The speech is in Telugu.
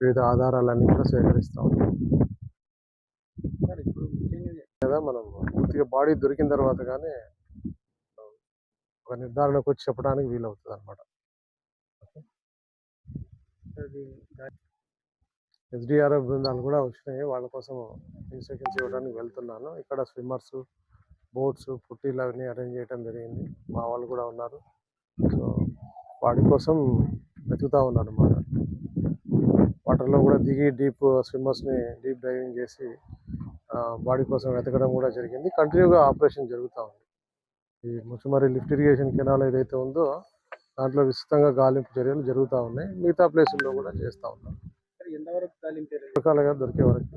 వివిధ ఆధారాలన్నీ కూడా సేకరిస్తూ ఉన్నాం. మనం పూర్తిగా బాడీ దొరికిన తర్వాత కానీ ఒక నిర్ధారణకు వచ్చి చెప్పడానికి వీలవుతుంది అనమాట ఎస్డిఆర్ఎఫ్ బృందాలు కూడా వచ్చినాయి. వాళ్ళ కోసం ఇన్స్ట్రక్షన్స్ ఇవ్వడానికి వెళ్తున్నాను. ఇక్కడ స్విమ్మర్స్ బోట్స్ పుట్టీలు అవన్నీ అరేంజ్ చేయడం జరిగింది. మా వాళ్ళు కూడా ఉన్నారు. సో వాడి కోసం వెతుకుతా ఉన్నారు అన్నమాట వాటర్లో కూడా దిగి డీప్ స్విమ్మర్స్ని డీప్ డైవింగ్ చేసి బాడీ కోసం వెతకడం కూడా జరిగింది. కంటిన్యూగా ఆపరేషన్ జరుగుతూ ఉంది. ఈ ముచ్చుమరి లిఫ్ట్ ఇరిగేషన్ కెనాల్ ఏదైతే ఉందో దాంట్లో విస్తృతంగా గాలింపు చర్యలు జరుగుతూ ఉన్నాయి. మిగతా ప్లేసుల్లో కూడా చేస్తూ ఉన్నాం రకాలుగా దొరికే వరకు.